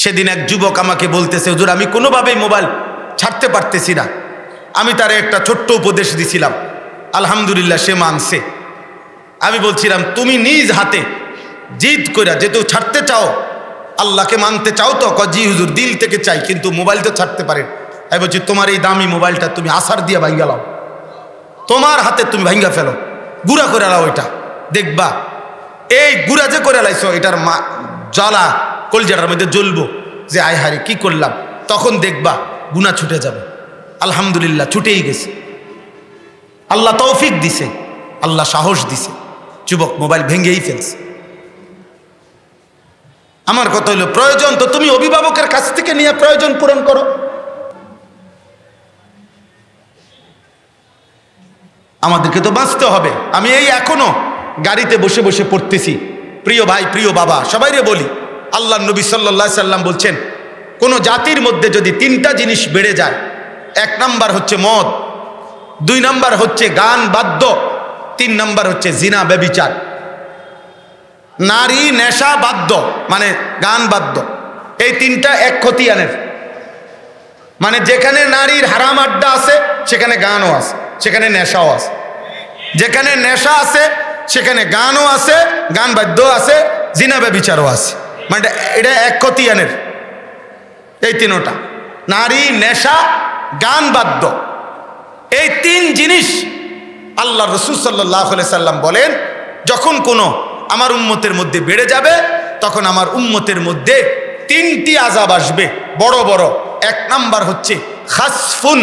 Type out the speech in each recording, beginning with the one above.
সেদিন এক যুবক আমাকে বলতেছে, হুজুর, আমি কোনোভাবেই মোবাইল ছাড়তে পারতেছি না। আমি তারে একটা ছোট্ট উপদেশ দিছিলাম। আলহামদুলিল্লাহ সে মানছে। আমি বলছিলাম, তুমি নিজ হাতে জিদ কইরা যেহেতু ছাড়তে চাও, আল্লাহকে মানতে চাও তো ক জি হুজুর, দিল থেকে চাই, কিন্তু মোবাইল তো ছাড়তে পারেন আমি বলছি, তোমার এই দামি মোবাইলটা তুমি আসার দিয়ে ভাঙ্গা লাও। তোমার হাতে তুমি ভাঙ্গা ফেলো। গুড়া করে লাও ওইটা দেখবা, এই গুড়া যে করে লাইছো, এটার মা জ্বালা কলজাটার মধ্যে জ্বলবো। যে আয় হারে কি করলাম? তখন দেখবা গুণা ছুটে যাবে। আলহামদুলিল্লাহ, ছুটেই গেছে। আল্লাহ তৌফিক দিছে, আল্লাহ সাহস দিছে। যুবক, মোবাইল ভেঙেই ফেলছে। আমার কথা হলো, প্রয়োজন তো তুমি অভিভাবকের কাছ থেকে নিয়ে প্রয়োজন পূরণ করো। আমাদেরকে তো বাঁচতে হবে। আমি এই এখনও গাড়িতে বসে বসে পড়তেছি। প্রিয় ভাই, প্রিয় বাবা, সবাইরে বলি আল্লাহ নবী সাল্লাহ সাল্লাম বলছেন, কোনো জাতির মধ্যে যদি তিনটা জিনিস বেড়ে যায়, এক নাম্বার হচ্ছে মদ, দুই নাম্বার হচ্ছে গান বাদ্য, তিন নাম্বার হচ্ছে জিনা, ব্যবিচার। নারী, নেশা, বাদ্য মানে গান, বাদ্য, এই তিনটা এক খতিয়ানের। মানে যেখানে নারীর হারাম আড্ডা আছে, সেখানে গানও আছে, সেখানে নেশাও আছে। যেখানে নেশা আছে, সেখানে গানও আছে, গান বাদ্য আছে, জিনা, ব্যবিচারও আছে। মানে এটা এক খতিয়ানের। এই তিনোটা। নারী, নেশা, গান বাদ্য। এই তিন জিনিস আল্লাহ রসুল সাল্লাহ সাল্লাম বলেন, যখন কোনো আমার উম্মতের মধ্যে বেড়ে যাবে, তখন আমার উম্মতের মধ্যে তিনটি আজাব আসবে। বড় বড়। এক নাম্বার হচ্ছে খাসফুন,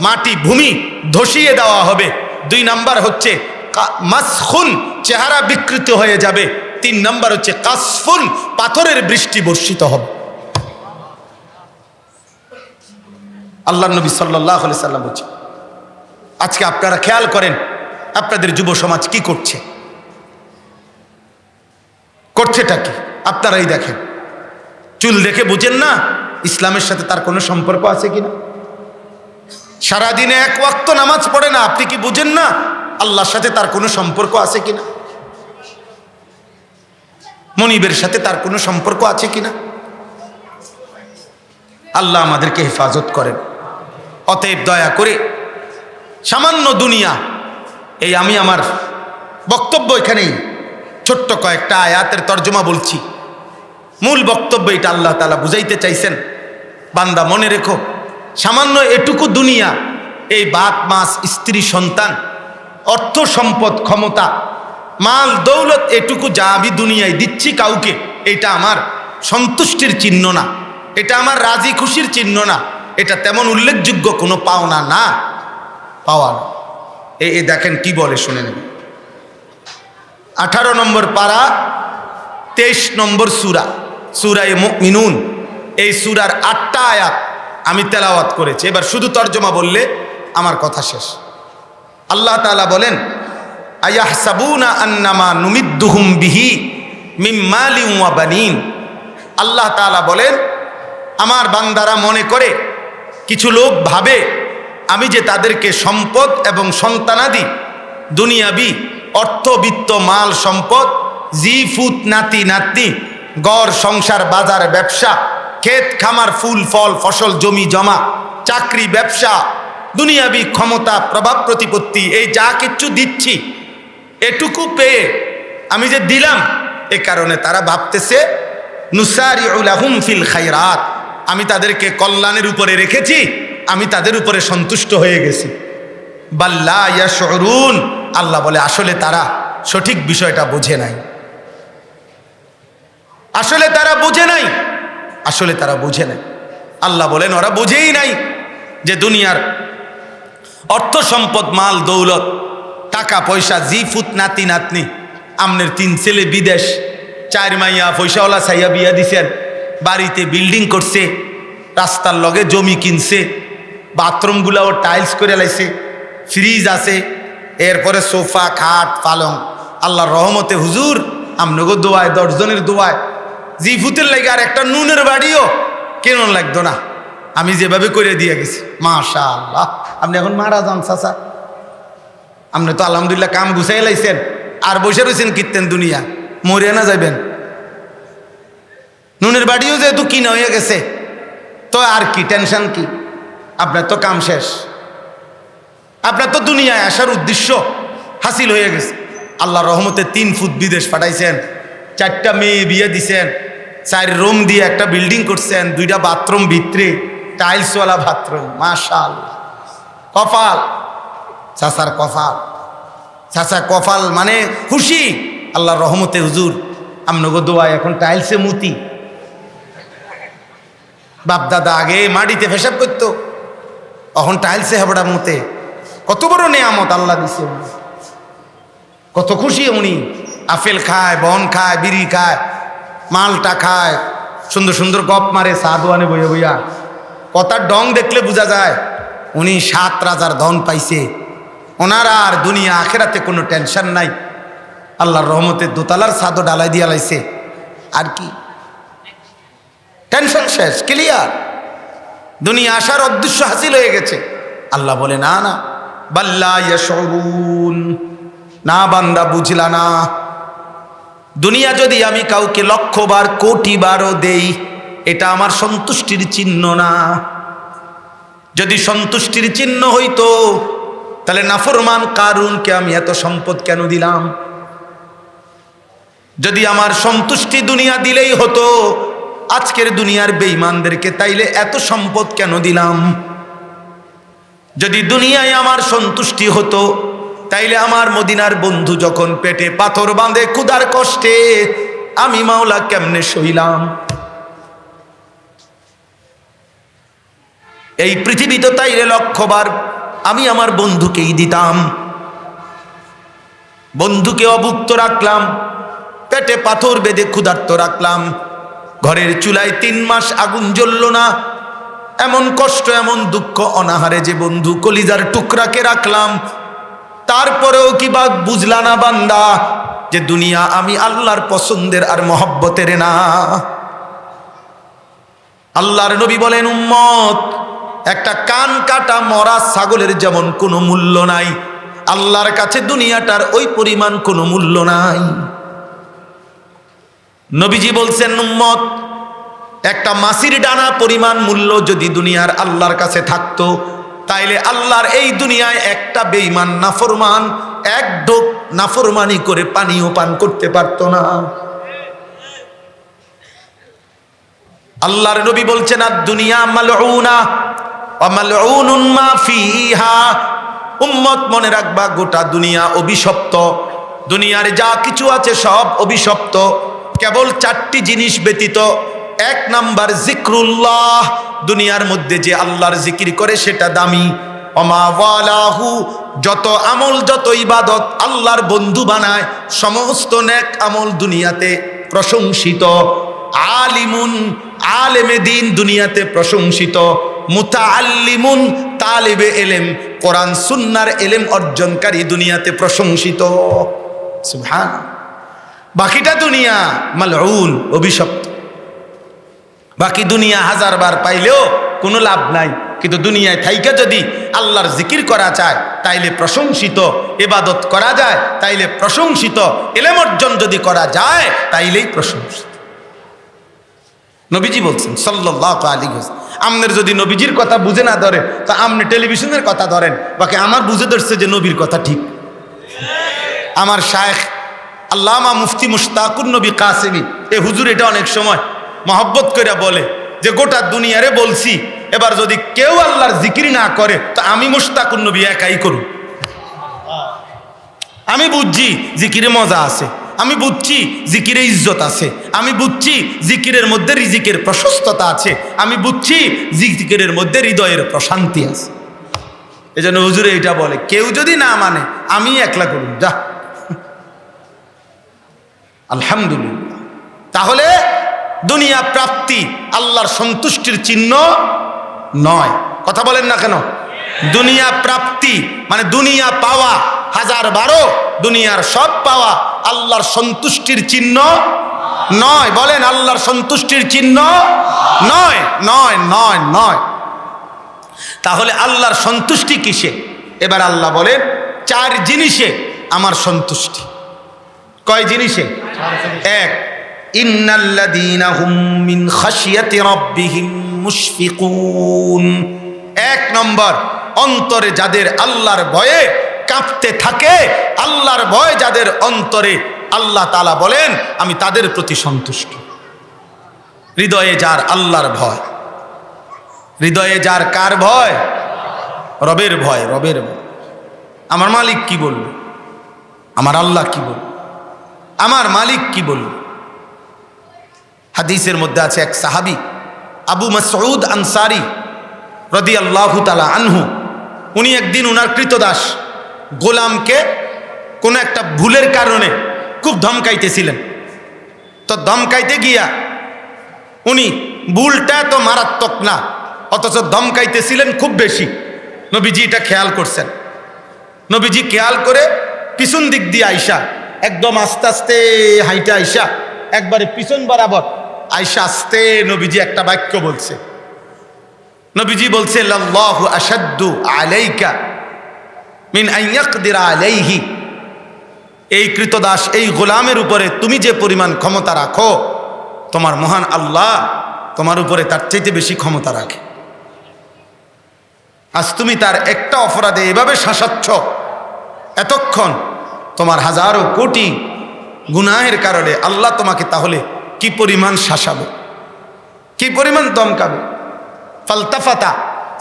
মাটি, ভূমি ধসিয়ে দেওয়া হবে। দুই নাম্বার হচ্ছে মাসখুন, চেহারা বিকৃত হয়ে যাবে। তিন নাম্বার হচ্ছে কাসফুন, পাথরের বৃষ্টি বর্ষিত হবে। আল্লাহ নবী সাল্লাহ সাল্লাম বলছে আজকে আপনারা খেয়াল করেন আপনাদের যুব সমাজ কি করছে। করছেটা কি? আপনারাই দেখেন। চুল দেখে বুঝেন না, ইসলামের সাথে তার কোনো সম্পর্ক আছে কিনা। সারাদিনে এক ওয়াক্ত নামাজ পড়ে না, আপনি কি বুঝেন না, আল্লাহর সাথে তার কোনো সম্পর্ক আছে কিনা। মনিবের সাথে তার কোনো সম্পর্ক আছে কিনা? আল্লাহ আমাদেরকে হেফাজত করেন। অতএব দয়া করে সামান্য দুনিয়া, এই আমি আমার বক্তব্য এখানেই, ছোট্ট কয়েকটা আয়াতের তর্জমা বলছি। মূল বক্তব্য এটা আল্লাহ তালা বুঝাইতে চাইছেন। বান্দা মনে রেখো, সামান্য এটুকু দুনিয়া, এই বাত মাস, স্ত্রী, সন্তান, অর্থ, সম্পদ, ক্ষমতা মাল দৌলত এটুকু যা আমি দুনিয়ায় দিচ্ছি কাউকে, এটা আমার সন্তুষ্টির চিহ্ন না, এটা আমার রাজি খুশির চিহ্ন না, এটা তেমন উল্লেখযোগ্য কোনো পাওনা না, পাওয়া না। এই এই দেখেন কি বলে শুনে নেবেন। আঠারো নম্বর পাড়া তেইশ নম্বর সুরা, সুরায় মিনুন এই সুরার আটটা আয়াত আমি তেলাওয়াত করেছি। এবার শুধু তর্জমা বললে আমার কথা শেষ। আল্লাহ তাআলা বলেন আয়াহ আন্নামা নুমিদ্দুহুম বিহি মিম্মালি বানিন। আল্লাহ তাআলা বলেন, আমার বান্দারা মনে করে, কিছু লোক ভাবে, আমি যে তাদেরকে সম্পদ এবং সন্তানাদি, দুনিয়াবি অর্থবিত্ত মাল, সম্পদ, জি, ফুত, নাতি, নাতনি, গড়, সংসার, বাজার, ব্যবসা, ক্ষেত, খামার, ফুল, ফল, ফসল, জমি, জমা, চাকরি, ব্যবসা, দুনিয়াবি ক্ষমতা, প্রভাব, প্রতিপত্তি, এই যা কিচ্ছু দিচ্ছি এটুকু পেয়ে আমি যে দিলাম, এ কারণে তারা ভাবতেছে নুসারি উলাহুম ফিল খাইরাত আমি তাদেরকে কল্যাণের উপরে রেখেছি, আমি তাদের উপরে সন্তুষ্ট হয়ে গেছি। বাল্লা ইয়াশরুন আল্লাহ বলে, আসলে তারা সঠিক বিষয়টা বোঝে নাই। আসলে তারা বোঝে নাই? আসলে তারা বুঝে নাই। আল্লাহ বলেন, ওরা বুঝেই নাই যে দুনিয়ার অর্থ সম্পদ, মাল, দৌলত টাকা পয়সা জি ফুত নাতি নাতনি। আমনের তিন ছেলে বিদেশ। চার মাইয়া পয়সাওয়ালা সাইয়া বিয়া দিছেন। বাড়িতে বিল্ডিং করছে। রাস্তার লগে জমি কিনছে। বাথরুমগুলাও টাইলস করে লাইছে। ফ্রিজ আছে। এরপরে সোফা, খাট, পালং। আল্লাহর রহমতে হুজুর, আমনগো দোয়ায়, দশজনের দোয়ায়। জি ফুতের লাগে আর একটা নুনের বাড়িও কেন লাগতো না। আমি যেভাবে করে দিয়ে গেছি। মাশা আল্লাহ আপনি এখন মারা যান, চাচা। আপনি তো আলহামদুলিল্লাহ কাম গুছাই লাইছেন। আর বসে রয়েছেন কীর্তেন দুনিয়া। মরিয়া না যাবেন নুনের বাড়িও যেহেতু কিনা হয়ে গেছে, তো আর কি, টেনশন কি? আপনার তো কাম শেষ। আপনার তো দুনিয়ায় আসার উদ্দেশ্য হাসিল হয়ে গেছে। আল্লাহ রহমতে তিন ফুট বিদেশ পাঠাইছেন, চারটা মেয়ে বিয়ে দিছেন, চার রুম দিয়ে একটা বিল্ডিং করছেন, দুইটা বাথরুম ভিতরে টাইলসওয়ালা বাথরুম মাশাল কপাল। চাচার কফাল চাচা কফাল মানে খুশি। আল্লাহর রহমতে হুজুর, আমনগো দোয়া এখন টাইলসে মুতি। বাপ দাদা আগে মাটিতে ফেসাব করতো, এখন টাইলসে হেবড়া মুতে। কত বড় নেয়ামত আল্লাহ দিছে। কত খুশি উনি। আপেল খায়, বন খায়, বিড়ি খায়, মালটা খায়, সুন্দর সুন্দর গপ মারে সাদওয়ানে বইয়া বইয়া। কথার ডং দেখলে বোঝা যায়, উনি সাত রাজার ধন পাইছে। ওনার আর দুনিয়া আখেরাতে কোনো টেনশন নাই। আল্লাহর রহমতে দোতলার সাদও ডালাই দিয়া লাইছে। আর কি? টেনশন শেষ, ক্লিয়ার। দুনিয়া আসার উদ্দেশ্য হাসিল হয়ে গেছে। আল্লাহ বলে, না না। বাল্লা ইয়াশউরুন। না, বান্দা, বুঝলা না। দুনিয়া যদি আমি কাউকে লক্ষবার কোটি বারও দেই, এটা আমার সন্তুষ্টির চিহ্ন না। যদি সন্তুষ্টির চিহ্ন হইতো তাহলে নাফরমান কারুনকে আমি এত সম্পদ কেন দিলাম? যদি আমার সন্তুষ্টি দুনিয়া দিলেই হতো, আজকের দুনিয়ার বেঈমানদেরকে তাইলে এত সম্পদ কেন দিলাম? যদি দুনিয়ায় আমার সন্তুষ্টি হতো, তাইলে আমার মদিনার বন্ধু যখন পেটে পাথর বাঁধে ক্ষুধার কষ্টে, আমি মাওলা কেমনে সইলাম? এই পৃথিবীতে তাইলে লক্ষবার আমি আমার বন্ধুকেই দিতাম। বন্ধুকে অভুক্ত রাখলাম, পেটে পাথর বেঁধে ক্ষুধার্ত রাখলাম। ঘরের চুলায় তিন মাস আগুন জ্বলল না, এমন কষ্ট, এমন দুঃখ অনাহারে যে বন্ধু কলিজার টুকরাকে রাখলাম। তারপরেও কি বা বুঝলা না বান্দা, যে দুনিয়া আমি আল্লাহর পছন্দের আর মহব্বতের না। আল্লাহর নবী বলেন, উম্মত একটা কান কাটা মরা ছাগলের যেমন কোনো মূল্য নাই। আল্লাহর কাছে দুনিয়াটার ওই পরিমাণ কোনো মূল্য নাই। নবীজি বলছেন, উম্মত, একটা মাসির ডানা পরিমাণ মূল্য যদি দুনিয়ার আল্লাহর কাছে থাকতো, তাইলে আল্লাহর এই দুনিয়ায় একটা বেইমান নাফরমান, এক ঢোক নাফরমানি করে পানিও পান করতে পারতো না। আল্লাহর নবী বলছেন আর দুনিয়া মালউনা ওয়া মালউনুন মা ফিহা। উম্মত মনে রাখবা, গোটা দুনিয়া অভিশপ্ত। দুনিয়ার যা কিছু আছে সব অভিশপ্ত। কেবল চারটি জিনিস ব্যতীত এক নাম্বার জিক্রুল্লাহ। দুনিয়ার মধ্যে যে আল্লাহর জিকির করে সেটা দামি। অমা ওয়ালাহু, যত আমল, যত ইবাদত আল্লাহর বন্ধু বানায়, সমস্ত নেক আমল দুনিয়াতে প্রশংসিত। আলিমুন আলেমে দিন দুনিয়াতে প্রশংসিত। মুতাআল্লিমুন তালেবে এলেম, কোরআন সুন্নার এলেম অর্জনকারী দুনিয়াতে প্রশংসিত। সুবহান। বাকিটা দুনিয়া মালউন, অভিশপ্ত। বাকি দুনিয়া হাজার বার পাইলেও কোনো লাভ নাই। কিন্তু দুনিয়ায় থাইকে যদি আল্লাহর জিকির করা চায়, তাইলে প্রশংসিত। এবাদত করা যায়, তাইলে প্রশংসিত। এলেম অর্জন যদি করা যায়, তাইলেই প্রশংসিত। নবীজি বলছেন সাল্লাহ আলী হোসেন আমনের যদি নবীজির কথা বুঝে না ধরে তা আমনে টেলিভিশনের কথা ধরেন, বাকি আমার বুঝে ধরছে যে নবীর কথা ঠিক। আমার শায়েখ আল্লামা মুফতি মুশতাকুর নবী কাসেমি, এ হুজুর এটা অনেক সময় মহব্বত করে বলে যে গোটা দুনিয়ারে বলছি, এবার যদি কেউ আল্লাহর জিকির না করে, তো আমি মুশতাকুর নবী একাই করুন। আমি বুঝছি জিকিরে মজা আছে। আমি বুঝছি জিকিরে ইজ্জত আছে। আমি বুঝছি জিকিরের মধ্যে রিজিকের প্রশস্ততা আছে। আমি বুঝছি জিকিরের মধ্যে হৃদয়ের প্রশান্তি আছে। এই জন্য হুজুরে এটা বলে, কেউ যদি না মানে আমি একলা করুন যা। আলহামদুলিল্লাহ। তাহলে দুনিয়া প্রাপ্তি আল্লাহর সন্তুষ্টির চিহ্ন নয়। কথা বলেন না কেন? দুনিয়া প্রাপ্তি মানে দুনিয়া পাওয়া, হাজার বারো দুনিয়ার সব পাওয়া আল্লাহর সন্তুষ্টির চিহ্ন নয়। বলেন, আল্লাহর সন্তুষ্টির চিহ্ন নয়। নয় নয় নয়। তাহলে আল্লাহর সন্তুষ্টি কিসে? এবার আল্লাহ বলেন, চার জিনিসে আমার সন্তুষ্টি। কয় জিনিসে? এক এক নম্বর, অন্তরে যাদের আল্লাহর ভয়ে কাঁপতে থাকে, আল্লাহর ভয় যাদের অন্তরে আল্লাহ তালা বলেন, আমি তাদের প্রতি সন্তুষ্ট। হৃদয়ে যার আল্লাহর ভয়। হৃদয়ে যার কার ভয়? রবের ভয় রবের ভয়। আমার মালিক কি বলল? আমার আল্লাহ কি বলল? আমার মালিক কি বলল? হাদিসের মধ্যে আছে এক সাহাবি, আবু মাসউদ আনসারি রদি আল্লাহ তালা আনহু। উনি একদিন উনার কৃতদাস গোলামকে কোনো একটা ভুলের কারণে খুব ধমকাইতেছিলেন। তো ধমকাইতে গিয়া উনি, ভুলটা তো মারাত্মক না, অথচ ধমকাইতেছিলেন খুব বেশি। নবীজি এটা খেয়াল করছেন। নবীজি খেয়াল করে পিছন দিক দিয়ে আইসা, একদম আস্তে আস্তে হাইটা আইসা, একবারে পিছন বরাবর আইসা আস্তে নবীজি একটা বাক্য বলছে। নবীজি বলছে, লাল্লাহু আসাদ্দু আলাইকা মিন আইয়াকদিরা আলাইহি। এই কৃতদাস, এই গোলামের উপরে তুমি যে পরিমাণ ক্ষমতা রাখো, তোমার মহান আল্লাহ তোমার উপরে তার চাইতে বেশি ক্ষমতা রাখে। আজ তুমি তার একটা অপরাধে এভাবে শাসাচ্ছ, এতক্ষণ তোমার হাজারো কোটি গুনাহের কারণে আল্লাহ তোমাকে তাহলে কি পরিমাণ শাসাবে, কি পরিমাণ দমকাবে। ফালতাফাতা,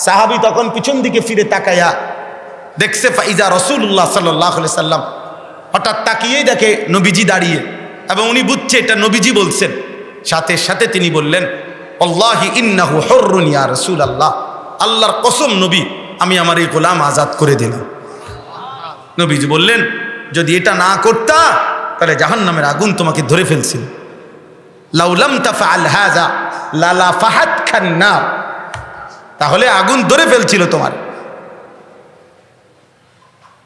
সাহাবি তখন পিছন দিকে ফিরে তাকাইয়া দেখছে ফাইজা রসুল্লাহ সাল্লাহ সাল্লাম। হঠাৎ তাকিয়েই দেখে নবীজি দাঁড়িয়ে এবং উনি বুঝছে এটা নবীজি বলছেন। সাথে সাথে তিনি বললেন, আল্লাহি ইন্নাহু হর্রুন রসুল আল্লাহ আল্লাহর কসম নবী, আমি আমার এই গোলাম আজাদ করে দিলাম। নবীজি বললেন, যদি এটা না করতা, তাহলে জাহান নামের আগুন তোমাকে ধরে ফেলছিল। লাউলাম তাফা আল হাজা লালা ফাহাদ খান না তাহলে আগুন ধরে ফেলছিল তোমার।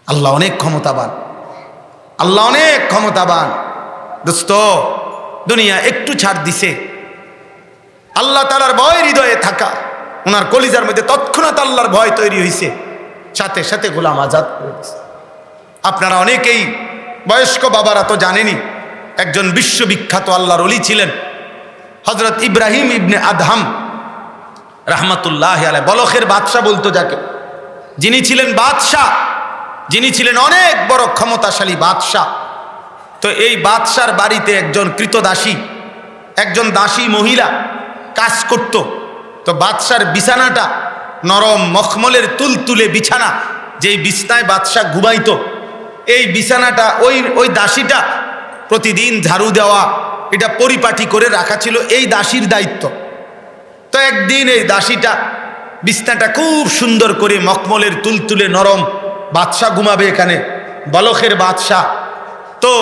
আল্লাহ অনেক ক্ষমতাবান। আল্লাহ অনেক ক্ষমতাবান। দোস্ত, দুনিয়া একটু ছাড় দিছে। আল্লাহ তালার ভয় হৃদয়ে থাকা। ওনার কলিজার মধ্যে তৎক্ষণাৎ আল্লাহর ভয় তৈরি হয়েছে সাথে সাথে গোলাম আজাদ করে দিছে আপনারা অনেকেই বয়স্ক বাবারা তো জানেনি একজন বিশ্ববিখ্যাত আল্লাহর অলি ছিলেন। হজরত ইব্রাহিম ইবনে আদহাম রাহমাতুল্লাহ আলাই বলখের বাদশাহ বলতো যাকে। যিনি ছিলেন বাদশাহ। যিনি ছিলেন অনেক বড় ক্ষমতাশালী বাদশাহ। তো এই বাদশার বাড়িতে একজন কৃতদাসী, একজন দাসী মহিলা কাজ করত। তো বাদশার বিছানাটা নরম মখমলের তুলতুলে বিছানা যেই বিছনায় বাদশাহ ঘুমাইতো। এই বিছানাটা ওই ওই দাসীটা প্রতিদিন ঝাড়ু দেওয়া, এটা পরিপাটি করে রাখা ছিল এই দাসীর দায়িত্ব। তো একদিন এই দাসীটা বিছনাটা খুব সুন্দর করে মখমলের তুলতুলে নরম বাদশাহ ঘুমাবে এখানে। বলখের বাদশাহ। তো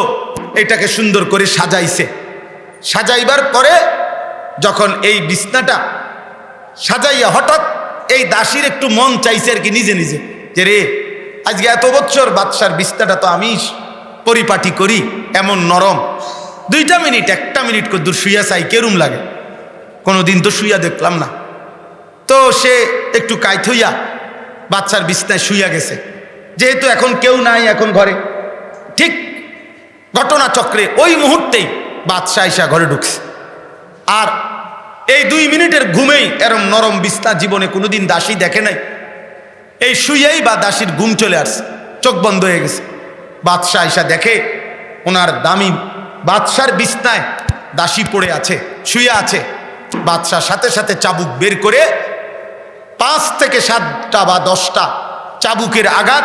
এটাকে সুন্দর করে সাজাইছে। সাজাইবার পরে যখন এই বিছনাটা সাজাইয়া হঠাৎ এই দাসীর একটু মন চাইছে আর কি নিজে নিজে, যে রে, আজকে এত বছর বাদশার বিছনাটা তো আমি পরিপাটি করি, এমন নরম। দুইটা মিনিট, একটা মিনিট করে দূর শুইয়া চাই কেরুম লাগে? কোনো দিন তো শুইয়া দেখলাম না। তো সে একটু কাইথইয়া বাচ্চার বিছনায় শুইয়া গেছে। যেহেতু এখন কেউ নাই এখন ঘরে। ঠিক ঘটনা চক্রে ওই মুহূর্তেই বাদশাহ ইসা ঘরে ঢুকছে। আর এই দুই মিনিটের ঘুমেই এরম নরম বিস্তার জীবনে কোনোদিন দাসী দেখে নাই। এই শুয়েই বা দাসীর ঘুম চলে আসছে, চোখ বন্ধ হয়ে গেছে। বাদশাহ ইসা দেখে ওনার দামি বাদশার বিছনায় দাসী পড়ে আছে, শুয়ে আছে। বাদশাহ সাথে সাথে চাবুক বের করে পাঁচ থেকে সাতটা বা দশটা চাবুকের আঘাত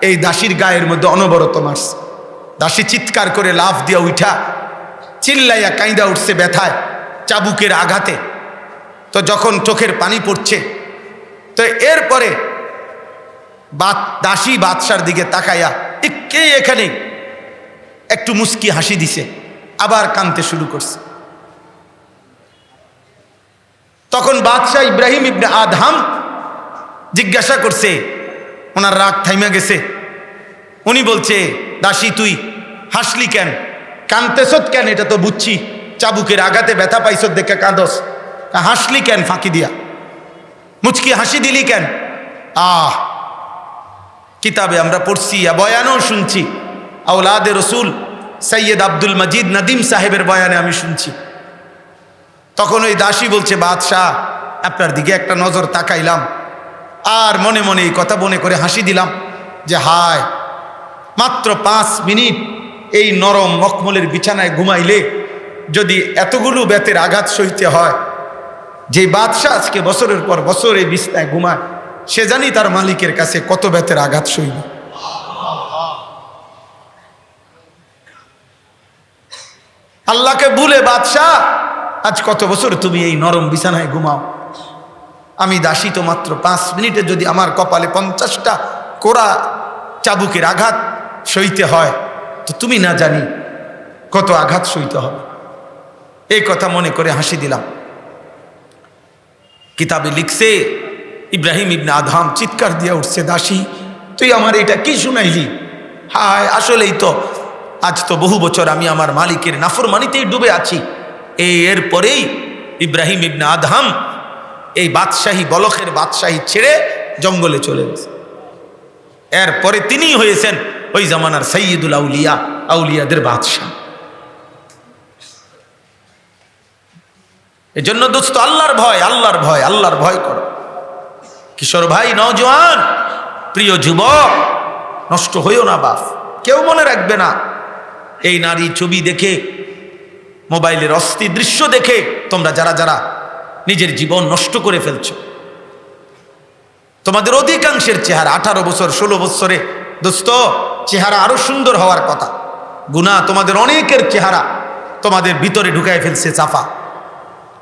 এই দাসীর গায়ের মধ্যে অনবরত মারছে। দাসী চিৎকার করে লাফ দিয়া উঠা চিল্লাইয়া কাঁদা উঠছে ব্যথায় চাবুকের আঘাতে। তো যখন চোখের পানি পড়ছে তো এরপরে বাদ দাসী বাদশার দিকে তাকাইয়া "এ, কে এখানে? একটু মুস্কি হাসি দিছে আবার কানতে শুরু করছে। তখন বাদশাহ ইব্রাহিম ইবনে আদহাম জিজ্ঞাসা করছে ওনার রাগ থাইমা গেছে। উনি বলছে, দাসী তুই, হাসলি কেন? কানতেছত কেন? এটা তো বুঝছি। চাবুকের আঘাতে ব্যথা পাইছ দেখে কাঁদস। হাসলি কেন ফাঁকি দিয়া? মুচকি হাসি দিলি কেন? আহ, কিতাবে আমরা পড়ছি বয়ানও শুনছি। আউলাদে রসুল সৈয়দ আব্দুল মজিদ নদীম সাহেবের বয়ানে আমি শুনছি। তখন ওই দাসী বলছে, বাদশাহ, আপনার দিকে একটা নজর তাকাইলাম। আর মনে মনে এই কথা মনে করে হাসি দিলাম যে হায়, মাত্র পাঁচ মিনিট এই নরম মখমলের বিছানায় ঘুমাইলে যদি এতগুলো বেতের আঘাত সইতে হয় যে বাদশাহ আজকে বছরের পর বছর এই বিছনায় ঘুমায়, সে জানি তার মালিকের কাছে কত বেতের আঘাত সইব। আল্লাহকে ভুলে বাদশাহ, আজ কত বছর তুমি এই নরম বিছানায় ঘুমাও। আমি দাসী তো মাত্র পাঁচ মিনিটে যদি আমার কপালে পঞ্চাশটা কোরা চাবুকের আঘাত সইতে হয়, তো তুমি না জানি কত আঘাত সইতে হবে। এই কথা মনে করে হাসি দিলাম। কিতাবে লিখছে, ইব্রাহিম ইবনা আধাম চিৎকার দিয়ে উঠছে, দাসী, তুই আমার এটা কি শুনাইলি? হায়, আসলেই তো, আজ তো বহু বছর আমি আমার মালিকের নাফরমানিতেই ডুবে আছি। এই এরপরেই ইব্রাহিম ইবনা আধাম এই বাদশাহী বলখের বাদশাহী ছেড়ে জঙ্গলে চলে গেছে। এরপরে তিনিই হয়েছেন ওই জামানার সৈয়দুল আউলিয়া, আউলিয়াদের বাদশাহ। এই জন্য দোস্ত, আল্লাহর ভয় আল্লাহর ভয় আল্লাহর ভয় করো। কিশোর ভাই, নওজোয়ান, প্রিয় যুবক, নষ্ট হইও না বাপ, কেউ মনে রাখবে না। এই নারী ছবি দেখে, মোবাইলের অস্থির দৃশ্য দেখে তোমরা যারা যারা নিজের জীবন নষ্ট করে ফেলছ। তোমাদের অধিকাংশের চেহারা আঠারো বছর, ষোলো বছরে দোস্ত, চেহারা আরও সুন্দর হওয়ার কথা। গুণা তোমাদের অনেকের চেহারা তোমাদের ভিতরে ঢুকায় ফেলছে চাফা।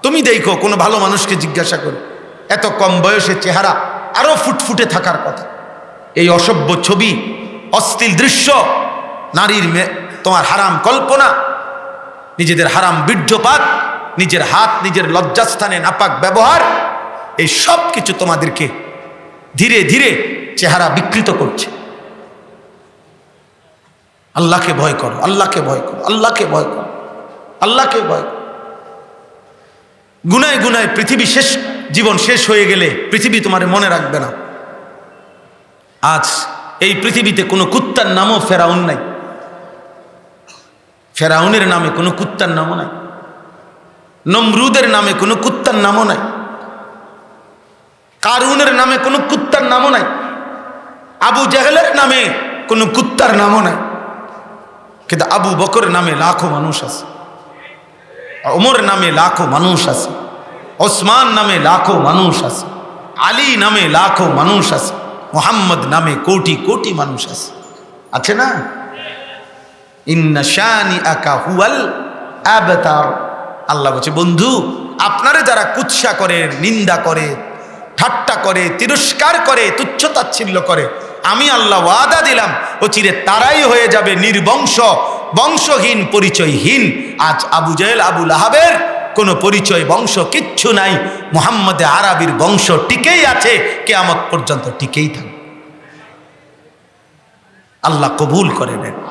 তুমি দেখো, কোনো ভালো মানুষকে জিজ্ঞাসা করো, এত কম বয়সে চেহারা আরও ফুটফুটে থাকার কথা। এই অসভ্য ছবি অস্থিল দৃশ্য, নারীর তোমার হারাম কল্পনা, নিজেদের হারাম বীর্যপাত নিজের হাত, নিজের লজ্জাস্থানে নাপাক ব্যবহার, এই সব কিছু তোমাদেরকে ধীরে ধীরে চেহারা বিকৃত করছে। আল্লাহকে ভয় করো, আল্লাহকে ভয় করো, আল্লাহকে ভয় করো, আল্লাহকে ভয় করো। গুনায় গুনায় পৃথিবী শেষ, জীবন শেষ হয়ে গেলে পৃথিবী তোমার মনে রাখবে না। আজ এই পৃথিবীতে কোনো কুত্তার নামও ফেরাউন নাই। ফেরাউনের নামে কোনো কুত্তার নামও নাই। নমরুদের নামে কোনো কুত্তার নামও নাই। কারুনের নামে কোনো কুত্তার নামও নাই। আবু জাহেলের নামে কোনো কুত্তার নামও নাই। কিন্তু আবু বকরের নামে লাখো মানুষ আছে। ওমর নামে লাখো মানুষ আছে। ওসমান নামে লাখো মানুষ আছে। আলী নামে লাখো মানুষ আছে। মোহাম্মদ নামে কোটি কোটি মানুষ আছে। আছে না? ইন্না শানি আকা হুয়াল আবতার। আল্লাহ বলছে, বন্ধু, আপনারে যারা কুৎসা করে, নিন্দা করে, ঠাট্টা করে, তিরস্কার করে তুচ্ছতাচ্ছিল্য করে, আমি আল্লাহ ওয়াদা দিলাম ও চিরে তারাই হয়ে যাবে নির্বংশ, বংশহীন, পরিচয়হীন। আজ আবু জেহেল, আবু লাহাবের কোনো পরিচয় বংশ কিচ্ছু নাই। মোহাম্মদে আরবির বংশ টিকেই আছে, কেয়ামত পর্যন্ত টিকেই থাকবে। আল্লাহ কবুল করে নেন।